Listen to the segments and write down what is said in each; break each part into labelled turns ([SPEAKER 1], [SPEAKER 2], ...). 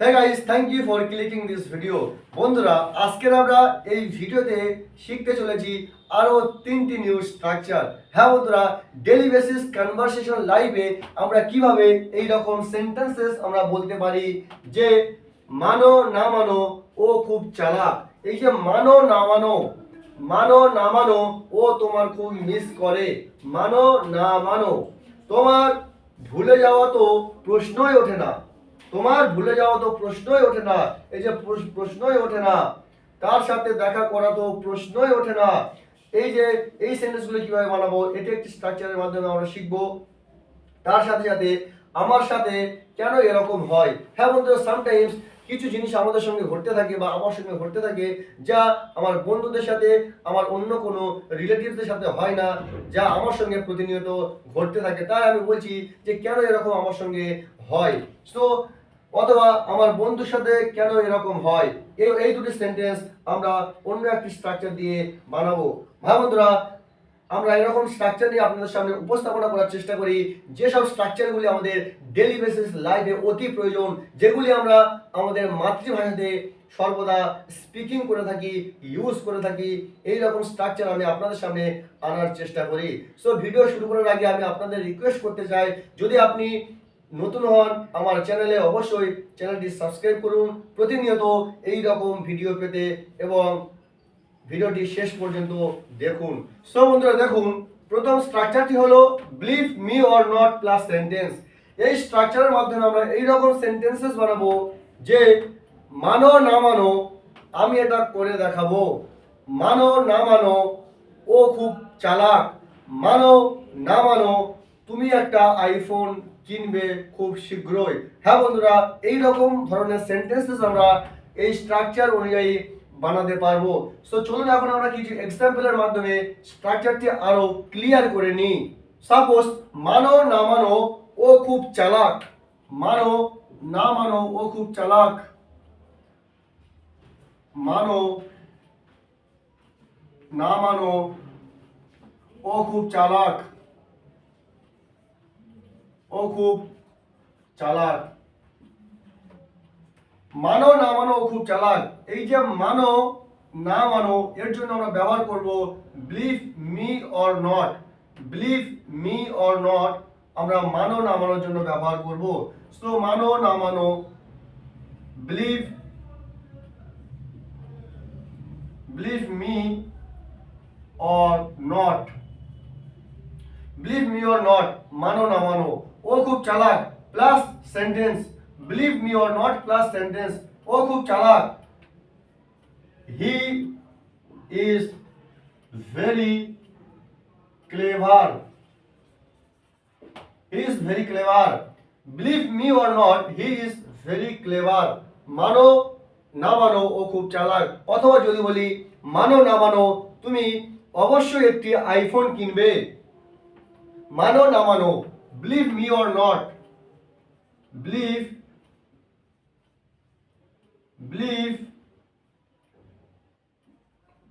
[SPEAKER 1] হ্যাঁ guys thank you for clicking this video বন্ধুরা, আজকের আমরা এই ভিডিওতে শিখতে চলেছি আরও তিনটি নিউজ স্ট্রাকচার হ্যাঁ বন্ধুরা ডেলি বেসিস কনভারসেশন লাইভে আমরা কীভাবে এই রকম সেন্টেন্সেস আমরা বলতে পারি যে মানো, না মানো, ও খুব চালাক। এই যে মানো, না মানো মানো, না মানো, ও তোমার খুব মিস করে। মানো, না মানো, তোমার ভুলে যাওয়া তো প্রশ্নই ওঠে না। তোমার ভুলে যাওয়া তো প্রশ্নই ওঠে না। এই যে প্রশ- প্রশ্নই ওঠে না। তার সাথে দেখা করা তো প্রশ্নই ওঠে না। এই যে, এই সেন্টেন্সগুলো কীভাবে বানাবো? এটা একটি স্ট্রাকচারের মাধ্যমে আমরা শিখব। তার সাথে সাথে আমার সাথে কেন এরকম হয়? হ্যাঁ বন্ধুরা সামটাইমস কিছু জিনিস আমাদের সঙ্গে ঘটতে থাকে বা আমার সঙ্গে ঘটতে থাকে যা আমার বন্ধুদের সাথে, আমার অন্য কোনো রিলেটিভসদের সাথে হয় না, যা আমার সঙ্গে প্রতিনিয়ত ঘটতে থাকে। তাই আমি বলছি যে কেন এরকম আমার সঙ্গে হয়? সো অথবা আমার বন্ধুর সাথে কেন এরকম হয়? এই এই দুটি সেন্টেন্স আমরা অন্য একটি স্ট্রাকচার দিয়ে বানাবো। ভাই বন্ধুরা, আমরা এরকম স্ট্রাকচার নিয়ে আপনাদের সামনে উপস্থাপনা করার চেষ্টা করি। যেসব স্ট্রাকচারগুলি আমাদের ডেলি বেসিস লাইফে অতি প্রয়োজন, যেগুলি আমরা আমাদের মাতৃভাষাতে সর্বদা স্পিকিং করে থাকি ইউজ করে থাকি, এই রকম স্ট্রাকচার আমি আপনাদের সামনে আনার চেষ্টা করি। সো ভিডিও শুরু করার আগে আমি আপনাদের রিকোয়েস্ট করতে চাই, যদি আপনি নতুন হন আমার চ্যানেলে অবশ্যই চ্যানেলটি সাবস্ক্রাইব করুন। প্রতিনিয়ত এই রকম ভিডিও পেতে এবং ভিডিওটি শেষ পর্যন্ত দেখুন। সো বন্ধুরা, দেখুন, প্রথম স্ট্রাকচারটি হলো believe me or not plus sentence এই স্ট্রাকচারের মাধ্যমে আমরা এই রকম সেন্টেন্সেস বানাবো যে, মানো না মানো, আমি এটা করে দেখাবো। মানো না মানো, ও খুব চালাক। মানো না মানো, তুমি একটা আইফোন কিনবে খুব শীঘ্রই। হ্যাঁ বন্ধুরা এই রকম ধরনের সেন্টেন্সেস আমরা এই স্ট্রাকচার অনুযায়ী বানাতে পারব। সো চলুন এখন আমরা কিছু এক্সাম্পলের মাধ্যমে স্ট্রাকচারটি আরও ক্লিয়ার করে নিই। সাপোজ মানো না মানো ও খুব চালাক। মানো না মানো ও খুব চালাক। মানো না মানো ও খুব চালাক। ও খুব চালাক। মানো না মানো ও খুব চালাক। এই যে মানো, না মানো, এর জন্য আমরা ব্যবহার করব believe me or not believe me or not আমরা মানো না মানোর জন্য ব্যবহার করব। সো মানো না মানো believe believe me or not believe me or not মানো না মানো ও খুব চালাক plus sentence believe me or not plus sentence ও খুব চালাক he is very clever he is very clever believe me or not he is very clever মানো না মানো ও খুব চালাক অথবা যদি বলি মানো না মানো তুমি অবশ্যই একটি আইফোন কিনবে মানো না মানো believe me or not believe believe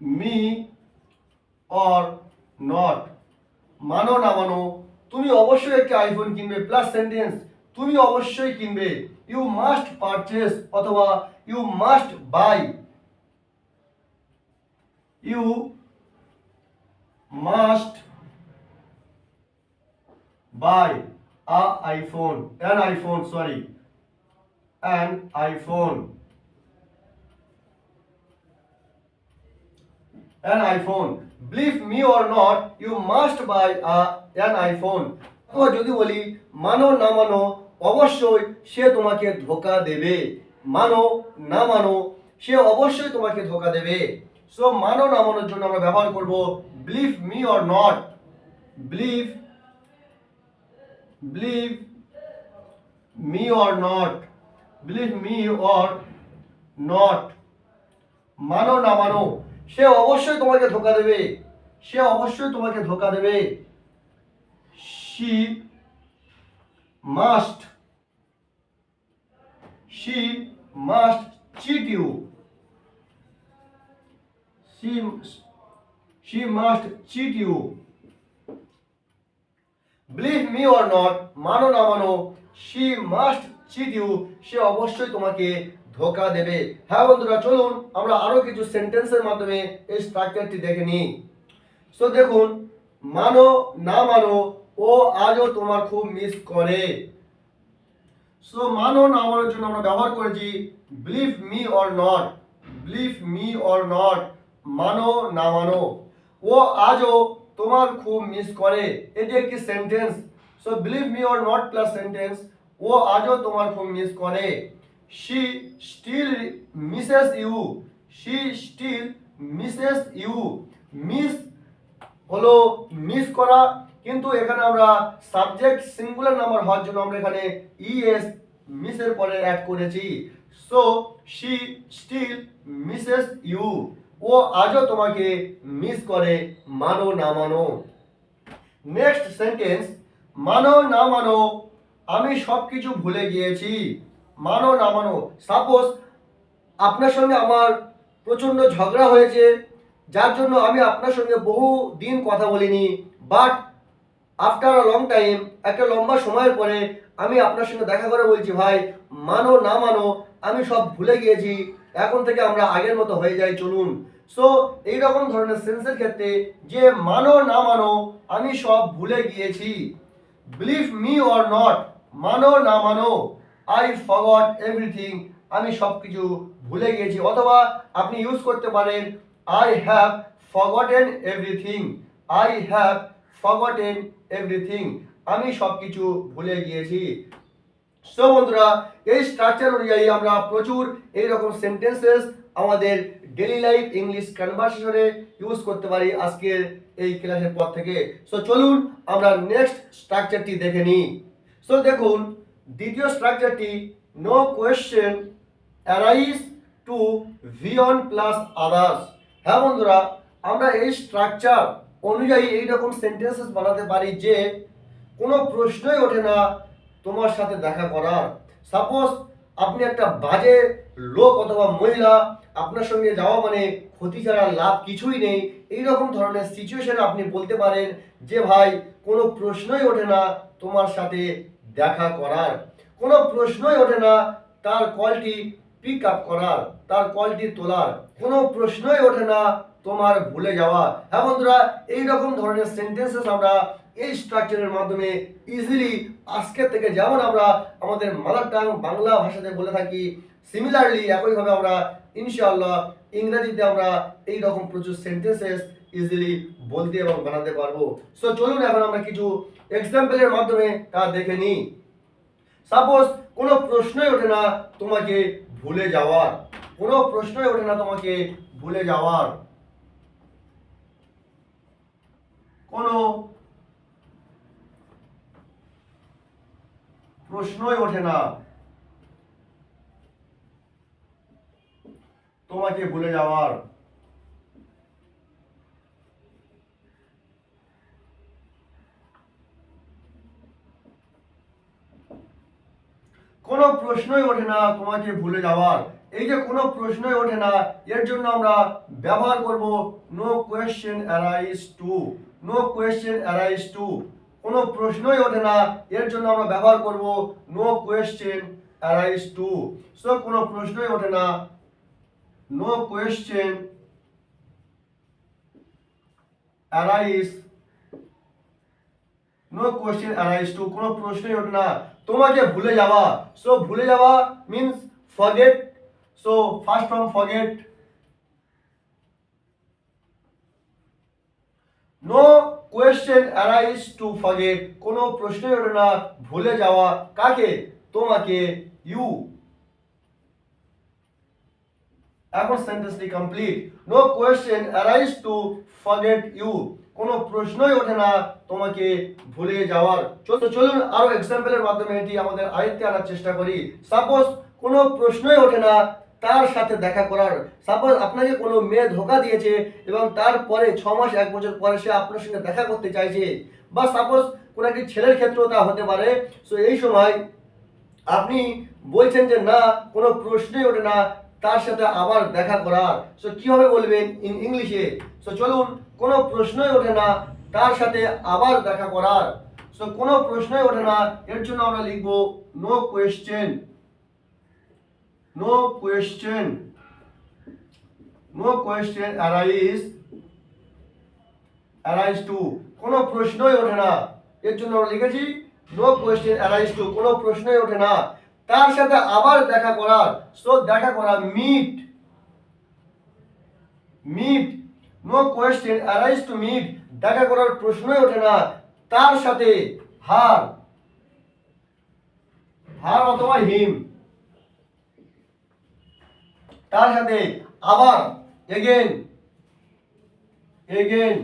[SPEAKER 1] me or not মানো না মানো, তুমি অবশ্যই একটি আইফোন কিনবে প্লাস সেন্টেন্স তুমি অবশ্যই কিনবে। ইউ মাস্ট পারচেস অথবা you must buy you must buy. A iPhone, an iPhone, sorry, an iPhone, an iPhone. Believe me or not, you must buy a, an iPhone. তো যদি বলি মানো না মানো অবশ্যই সে তোমাকে ধোকা দেবে মানো না মানো সে অবশ্যই তোমাকে ধোকা দেবে সো মানো না মানোর জন্য আমরা ব্যবহার করব believe me or not believe believe me or not believe me or not মানো না মানো সে অবশ্যই তোমাকে ধোকা দেবে সে অবশ্যই তোমাকে ধোকা দেবে she must she must cheat you she she must cheat you believe me or not মানো না মানো শি মাস্ট চিট ইউ সে অবশ্যই তোমাকে ধোকা দেবে। হ্যাঁ বন্ধুরা, চলুন আমরা আরও কিছু সেন্টেন্সের মাধ্যমে এই স্ট্রাকচারটি দেখে নিই। সো দেখুন, মানো না মানো, ও আজও তোমার খুব মিস করে। সো মানো না মানোর জন্য আমরা ব্যবহার করেছি believe me or not believe me or not মানো না মানো, ও আজও তোমার খুব মিস করে। এটি একটি sentence so believe me or not plus sentence ও আজও তোমার খুব মিস করে। She still misses you she still misses you miss হলো মিস করা। কিন্তু এখানে আমরা সাবজেক্ট সিঙ্গুলার নাম্বার হওয়ার জন্য আমরা এখানে ইএস মিসের পরে অ্যাড করেছি। So she still misses you ও আজও তোমাকে মিস করে, মানো না মানো। নেক্সট সেন্টেন্স মানো না মানো, আমি সব কিছু ভুলে গিয়েছি। মানো না মানো সাপোজ আপনার সঙ্গে আমার প্রচণ্ড ঝগড়া হয়েছে, যার জন্য আমি আপনার সঙ্গে বহু দিন কথা বলিনি but after a long time একটা লম্বা সময়ের পরে আমি আপনার সঙ্গে দেখা করে বলছি, ভাই, মানো না মানো, আমি সব ভুলে গিয়েছি এখন থেকে আমরা আগের মতো হয়ে যাই, চলুন। সো এই রকম ধরনের সেন্সের ক্ষেত্রে যে মানো, না মানো, আমি সব ভুলে গিয়েছি। বিলিভ মি অর নট মানো, না মানো আই ফরগট এভরিথিং আমি সব কিছু ভুলে গিয়েছি। অথবা আপনি ইউজ করতে পারেন I have forgotten everything I have forgotten everything আমি সব কিছু ভুলে গিয়েছি। সো বন্ধুরা, এই স্ট্রাকচার অনুযায়ী আমরা প্রচুর এই রকম সেন্টেন্সেস আমাদের ডেলি লাইফ ইংলিশ কনভারসেশনে ইউজ করতে পারি আজকের এই ক্লাসের পর থেকে। সো চলুন আমরা নেক্সট স্ট্রাকচারটি দেখে নিই। সো দেখুন, দ্বিতীয় স্ট্রাকচারটি no question arise to ভিয়ন plus others হ্যাঁ বন্ধুরা, আমরা এই স্ট্রাকচার অনুযায়ী এই রকম সেন্টেন্সেস বানাতে পারি যে কোনো প্রশ্নই ওঠে না তোমার সাথে দেখা করার। সাপোজ আপনি একটা বাজে লোক অথবা মহিলা, আপনার সঙ্গে যাওয়া মানে ক্ষতি ছাড়া লাভ কিছুই নেই। এই রকম ধরনের সিচুয়েশন আপনি বলতে পারেন যে, ভাই, কোনো প্রশ্নই ওঠে না তোমার সাথে দেখা করার। কোনো প্রশ্নই ওঠে না তার কলটি পিক আপ করার, তার কলটি তোলার। কোনো প্রশ্নই ওঠে না তোমার ভুলে যাওয়া। হ্যাঁ বন্ধুরা এই রকম ধরনের সেন্টেন্সেস আমরা এই স্ট্রাকচারের মাধ্যমে ইজিলি আজকের থেকে যেমন আমরা আমাদের মাদার টাং বাংলা ভাষাতে বলে থাকি সিমিলারলি একইভাবে আমরা ইনশাআল্লাহ ইংরেজিতে আমরা এই রকম প্রচুর সেন্টেন্সেস ইজিলি বলতে এবং বানাতে পারব। সো চলুন এখন আমরা কিছু এক্সাম্পলের মাধ্যমে তা দেখে নিই। সাপোজ কোনো প্রশ্নই ওঠে না তোমাকে ভুলে যাওয়ার। কোনো প্রশ্নই ওঠে না তোমাকে ভুলে যাওয়ার। কোনো প্রশ্নই ওঠে না। তোমাকে ভুলে যাওয়ার। কোনো প্রশ্নই ওঠে না তোমাকে ভুলে যাওয়ার। এই যে কোনো প্রশ্নই ওঠে না, এর জন্য আমরা ব্যবহার করব no question arise to no question arise to কোনো প্রশ্নই ওঠে না। এর জন্য আমরা ব্যবহার করব no question arise to so কোনো প্রশ্নই ওঠে না। No question arise no question arise to কোনো প্রশ্নই ওঠে না। তোমাকে ভুলে যাওয়া। সো ভুলে যাওয়া means forget so first form forget no question arise to forget কোনো প্রশ্নই ওঠে না ভুলে যাওয়া কাকে? তোমাকে ইউ এখন সেন্টেন্সটি complete no question arise to forget you কোনো প্রশ্নই ওঠে না তোমাকে ভুলে যাওয়ার। চল- চলুন আরও এক্সাম্পলের মাধ্যমে এটি আমাদের আয়ত্তে আনার চেষ্টা করি। সাপোজ কোনো প্রশ্নই ওঠে না তার সাথে দেখা করার। সাপোজ আপনাকে কোনো মেয়ে ধোকা দিয়েছে এবং তারপরে ছ মাস, এক বছর পরে সে আপনার সঙ্গে দেখা করতে চাইছে। বা সাপোজ কোনো একটি ছেলের ক্ষেত্রেও তা হতে পারে। সো এই সময় আপনি বলছেন যে, না, কোনো প্রশ্নই ওঠে না তার সাথে আবার দেখা করার। সো কীভাবে বলবেন ইন ইংলিশে? সো চলুন, কোনো প্রশ্নই ওঠে না তার সাথে আবার দেখা করার। সো কোনো প্রশ্নই ওঠে না। এর জন্য আমরা লিখব no question no question no question arise arise to কোনো প্রশ্নই ওঠে না। এর জন্য আমরা লিখেছি নো কোয়েশ্চেন অ্যারাইজ টু কোনো প্রশ্নই ওঠে না। তার সাথে আবার দেখা করার। সো দেখা করা meet meet no question arise to meet দেখা করার প্রশ্নই ওঠে না। তার সাথে হার। হার অথবা হিম। তার সাথে আবার again again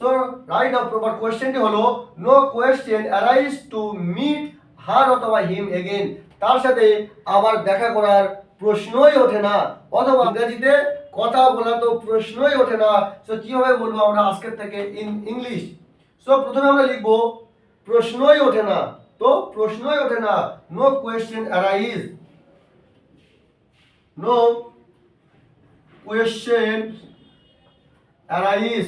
[SPEAKER 1] so right of proper কোয়েশ্চেনটি হলো no question arise to meet her অথবা হিম এগেন তার সাথে আবার দেখা করার প্রশ্নই ওঠে না, অথবা ইংরেজিতে কথা বলা তো প্রশ্নই ওঠে না। সো কীভাবে বলব আমরা আজকের থেকে ইন ইংলিশ সো প্রথমে আমরা লিখব, প্রশ্নই ওঠে না। তো, প্রশ্নই ওঠে না no question arise no question arise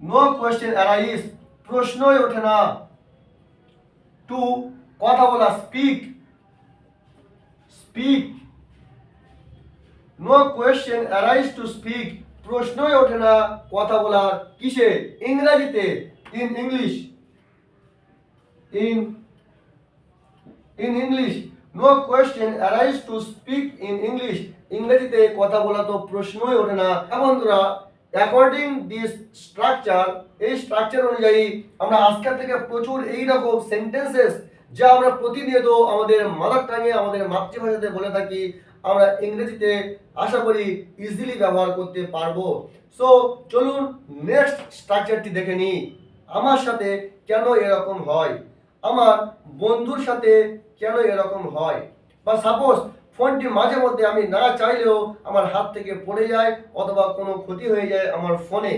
[SPEAKER 1] no question arise প্রশ্নই ওঠে না। টু কথা বলা speak speak no question arise to speak প্রশ্নই ওঠে না কথা বলার কিসে? ইংরেজিতে in English in in English no question arise to speak in English ইংরেজিতে কথা বলা তো প্রশ্নই ওঠে না। বন্ধুরা অ্যাকর্ডিং দিস স্ট্রাকচার এই স্ট্রাকচার অনুযায়ী আমরা আজকের থেকে প্রচুর এই রকম সেন্টেন্সেস যা আমরা প্রতিনিয়ত আমাদের মাদার টাঙে আমাদের মাতৃভাষাতে বলে থাকি, আমরা ইংরেজিতে আশা করি ইজিলি ব্যবহার করতে পারব। সো চলুন নেক্সট স্ট্রাকচারটি দেখে নিই। আমার সাথে কেন এরকম হয়? আমার বন্ধুর সাথে কেন এরকম হয়? বা সাপোজ ফোনটি মাঝে মধ্যে আমি না চাইলেও আমার হাত থেকে পড়ে যায় অথবা কোনো ক্ষতি হয়ে যায় আমার ফোনে।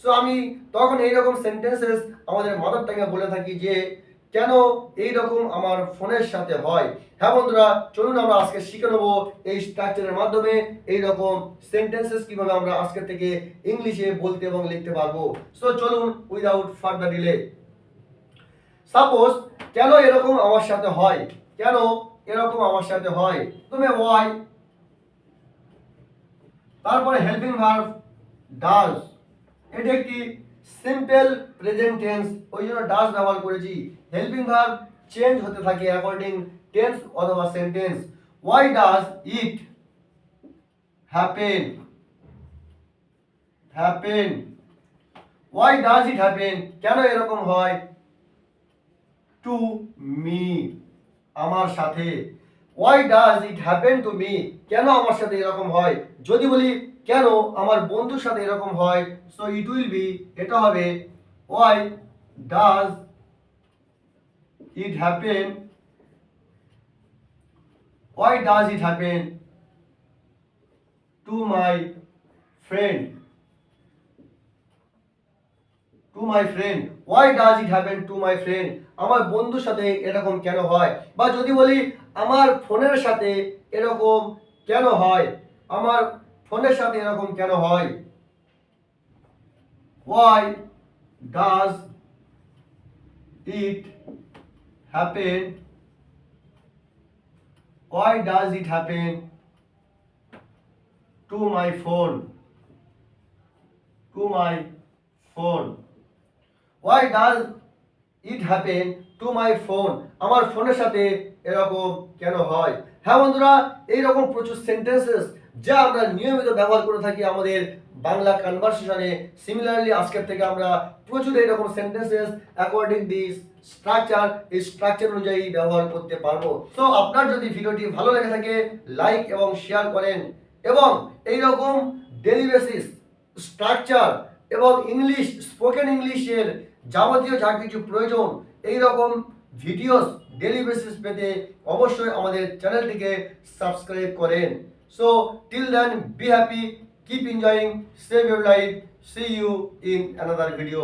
[SPEAKER 1] সো আমি তখন এইরকম সেন্টেন্সেস আমাদের মাদার টাঙ্গে বলে থাকি যে, কেন এই রকম আমার ফোনের সাথে হয়? হ্যাঁ বন্ধুরা, চলুন আমরা আজকে শিখে নেব এই স্ট্রাকচারের মাধ্যমে এই রকম সেন্টেন্সেস কীভাবে আমরা আজকে থেকে ইংলিশে বলতে এবং লিখতে পারব। সো চলুন উইদাউট ফার্দার ডিলে সাপোজ কেন এরকম আমার সাথে হয়? কেন এরকম আমার সাথে হয়? তুমি ওয়াই তারপরে হেল্পিং ভার্ব ডাজ এটি একটি সিম্পল প্রেজেন্ট টেন্স ওই জন্য ডাজ ব্যবহার করেছি। হেল্পিং ভার্ব চেঞ্জ হতে থাকে অ্যাকর্ডিং টেন্স অথবা sentence why does it happen happen why does it happen কেন এরকম হয়? টু মি আমার সাথে। Why does it happen to me কেন আমার সাথে এরকম হয়? যদি বলি, কেন আমার বন্ধুর সাথে এরকম হয় সো ইট উইল বি এটা হবে why does it happen why does it happen to my friend to my friend why does it happen to my friend আমার বন্ধুর সাথে এরকম কেন হয়? বা যদি বলি, আমার ফোনের সাথে এরকম কেন হয়? আমার ফোনের সাথে এরকম কেন হয়? Why does it happen why does it happen to my phone to my phone why does it happen to my phone আমার ফোনের সাথে এরকম কেন হয়? হ্যাঁ বন্ধুরা, এইরকম প্রচুর সেন্টেন্সেস যা আমরা নিয়মিত ব্যবহার করে থাকি আমাদের বাংলা কনভারসেশনে সিমিলারলি আজকের থেকে আমরা প্রচুর এইরকম সেন্টেন্সেস অ্যাকর্ডিং দিস স্ট্রাকচার এই স্ট্রাকচার অনুযায়ী ব্যবহার করতে পারব। তো আপনার যদি ভিডিওটি ভালো লেগে থাকে লাইক এবং শেয়ার করেন এবং এইরকম ডেলি বেসিস স্ট্রাকচার এবং ইংলিশ স্পোকেন ইংলিশের যাবতীয় যা কিছু প্রয়োজন এই রকম ভিডিওস ডেলি বেসিস পেতে অবশ্যই আমাদের চ্যানেলটিকে সাবস্ক্রাইব করেন। So till then be happy keep enjoying save your life see you in another video